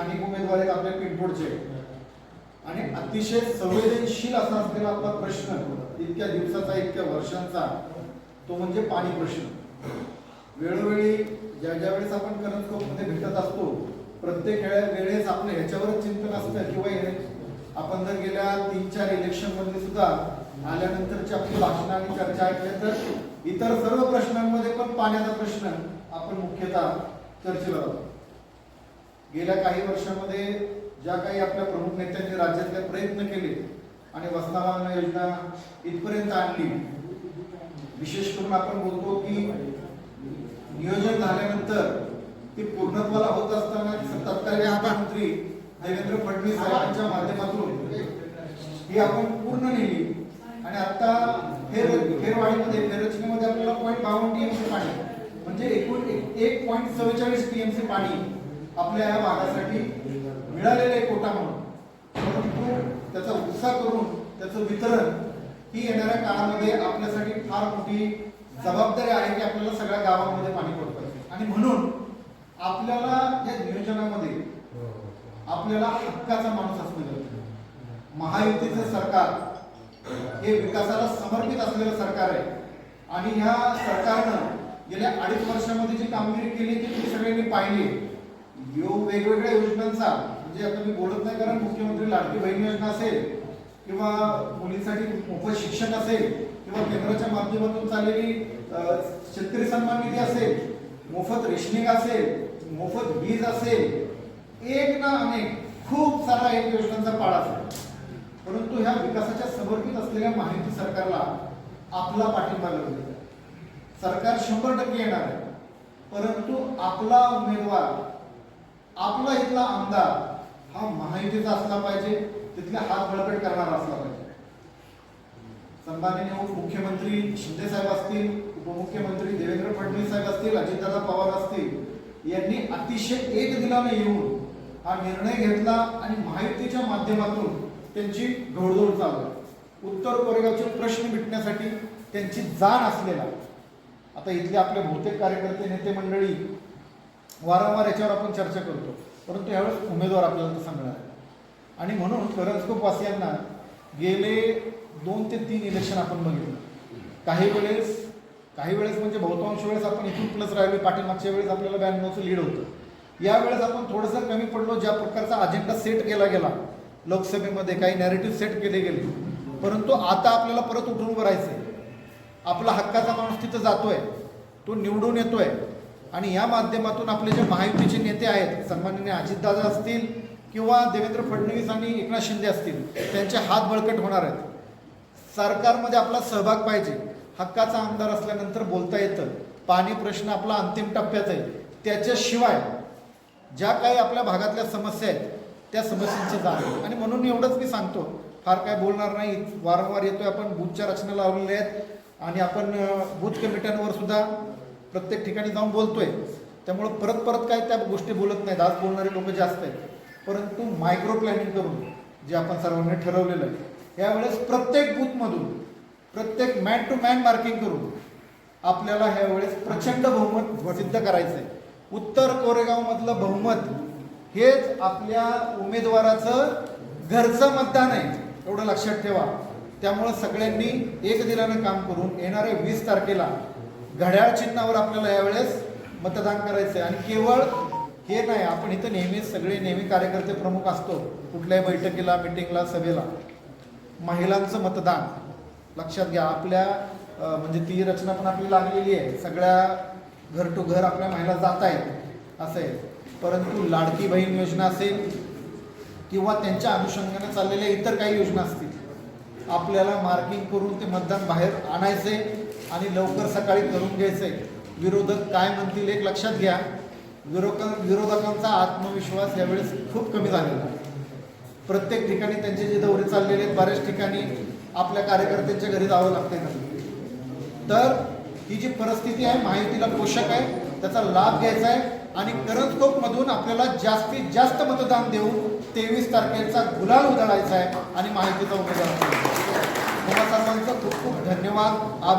स्थानिक उमेदवार आहेत आपल्या पिंपोडचे आणि अतिशय संवेदनशील असा असलेला आपला प्रश्न इतक्या दिवसाचा इतक्या वर्षांचा तो म्हणजे पाणी प्रश्न. वेळोवेळी ज्या ज्या वेळेस आपण करंजकोटमध्ये भेटत असतो प्रत्येक वेळे वेळेस आपलं ह्याच्यावरच चिंतन असतं किंवा आपण जर गेल्या तीन चार इलेक्शनमध्ये सुद्धा आल्यानंतरची आपली भाषण आणि चर्चा ऐकल्या तर इतर सर्व प्रश्नांमध्ये पण पाण्याचा प्रश्न आपण मुख्यतः चर्चेला होतो गेल्या काही वर्षामध्ये ज्या काही आपल्या प्रमुख नेत्यांनी राज्यातले प्रयत्न केले आणि वस्तावान योजना इथपर्यंत आणली विशेष करून आपण बोलतो की नियोजन झाल्यानंतर ती पूर्णत्वाला होत असताना तत्कालीन मुख्यमंत्री देवेंद्र फडणवीस साहेबांच्या माध्यमातून ही आपण पूर्ण नेली. आणि आता फेर फेरवाढीमध्ये फेररचनेमध्ये आपल्याला पॉईंट बावन्न टीएमसी पाणी म्हणजे एकूण एक पॉईंट चव्वेचाळीस टीएमसी पाणी आपल्या या भागासाठी मिळालेला आहे कोटा म्हणून. परंतु त्याचा उत्साह करून त्याचं वितरण ही येणाऱ्या काळामध्ये आपल्यासाठी फार मोठी जबाबदारी आहे की आपल्याला सगळ्या गावामध्ये पाणी पुरवतं आणि म्हणून आपल्याला या नियोजनामध्ये आपल्याला हक्काचा माणूस असणं गरजेचं महायुतीचं सरकार हे विकासाला समर्पित असलेलं सरकार आहे. आणि ह्या सरकारनं गेल्या अडीच वर्षामध्ये जी कामगिरी केली ती सगळ्यांनी पाहिली यो वेगवेगळ्या योजनांचा म्हणजे आता मी बोलत नाही कारण मुख्यमंत्री लाडकी बहीण योजना असेल किंवा मुलींसाठी मोफत शिक्षण असेल किंवा केंद्राच्या माध्यमातून चाललेली शेतकरी सन्मान निधी असेल मोफत रेशनिंग असेल मोफत वीज असेल एक ना अनेक खूप सारा एक योजनांचा पाळा असेल. परंतु ह्या विकासाच्या समर्पित असलेल्या माहिती सरकारला आपला पाठिंबा गरजेचा सरकार शंभर टक्के येणार आहे. परंतु आपला उमेदवार आपला इथला आमदार हा महायुतीचा असला पाहिजे तिथला हात बळकट करणारा असला पाहिजे सन्माननीय मुख्यमंत्री शिंदे साहेब असतील उपमुख्यमंत्री देवेंद्र फडणवीस साहेब असतील अजितदादा पवार असतील यांनी अतिशय एक दिलाने येऊन हा निर्णय घेतला आणि महायुतीच्या माध्यमातून त्यांची घोडदौड चालू आहे. उत्तर कोरेगावचे प्रश्न मिटण्यासाठी त्यांची जाण असलेला आता इथले आपले बहुतेक कार्यकर्ते नेते मंडळी वारंवार याच्यावर आपण चर्चा करतो. परंतु यावेळेस उमेदवार आपल्याला तर सांगणार आहे. आणि म्हणून करंजकोप वासियांना गेले दोन ते तीन इलेक्शन आपण बघितलं. काही वेळेस काही वेळेस म्हणजे बहुतांश वेळेस आपण इथून प्लस राहिलो पाठीमागच्या वेळेस आपल्याला ब्याण्णवचं लीड होतं. यावेळेस आपण थोडंसं कमी पडलो ज्या प्रकारचा अजेंडा सेट केला गेला. लोकसभेमध्ये काही नॅरेटिव्ह सेट केले गेले. परंतु आता आपल्याला परत उठून उभं आहे आपला हक्काचा माणूस तिथं जातोय. तो निवडून येतोय. आणि या माध्यमातून आपले जे महायुतीचे नेते आहेत सन्माननीय अजितदादा असतील किंवा देवेंद्र फडणवीस आणि एकनाथ शिंदे असतील त्यांचे हात बळकट होणार आहेत. सरकारमध्ये आपला सहभाग पाहिजे. हक्काचा आमदार असल्यानंतर बोलता येतं. पाणी प्रश्न आपला अंतिम टप्प्यात आहे. त्याच्याशिवाय ज्या काही आपल्या भागातल्या समस्या आहेत त्या समस्यांचे जाण आणि म्हणून एवढंच मी सांगतो. फार काय बोलणार नाही. वारंवार येतोय आपण. बूथच्या रचना लावलेल्या आहेत. आणि आपण बूथ कमिट्यांवर सुद्धा प्रत्येक ठिकाणी जाऊन बोलतोय. त्यामुळं परत परत काय त्या गोष्टी बोलत नाहीत. आज बोलणारे लोक जास्त आहेत. परंतु मायक्रो प्लॅनिंग करून जे आपण सर्वांनी ठरवलेलं आहे यावेळेस प्रत्येक बूथमधून प्रत्येक मॅन टू मॅन मार्किंग करून आपल्याला ह्यावेळेस प्रचंड बहुमत सिद्ध करायचं आहे उत्तर कोरेगावमधलं बहुमत हेच आपल्या उमेदवाराचं घरचं मतदान आहे एवढं लक्षात ठेवा. त्यामुळं सगळ्यांनी एक दिलानं काम करून येणाऱ्या वीस तारखेला घड्याळ चिन्हावर आपल्याला यावेळेस मतदान करायचं आहे आणि केवळ हे नाही आपण इथं नेहमी सगळे नेहमी कार्यकर्ते प्रमुख असतो. कुठल्याही बैठकीला मिटिंगला सभेला. महिलांचं मतदान. लक्षात घ्या आपल्या म्हणजे ती रचना पण आपली लागलेली आहे. सगळ्या घर टू घर आपल्या महिला जात आहेत असं आहे. परंतु लाडकी बहीण योजना असेल किंवा त्यांच्या अनुषंगाने चाललेल्या इतर काही योजना असतील आपल्याला मार्किंग करून ते मतदान बाहेर आणायचे आणि लवकर सकाळी करून घ्यायचे विरोधक काय म्हणतील एक लक्षात घ्या. विरोधक विरोधकांचा आत्मविश्वास यावेळेस खूप कमी झालेला आहे. प्रत्येक ठिकाणी त्यांचे जे दौरे चाललेले आहेत बऱ्याच ठिकाणी आपल्या कार्यकर्त्यांच्या घरी जावं लागते ना. तर ही जी परिस्थिती आहे माहितीला पोषक आहे त्याचा लाभ घ्यायचा आहे आणि करंजकोटमधून आपल्याला जास्तीत जास्त मतदान देऊन तेवीस तारखेचा गुलाल उधळायचा आहे आणि माहितीचा उमेदवार तुम्हा सर्वांचं खूप खूप धन्यवाद. आभार.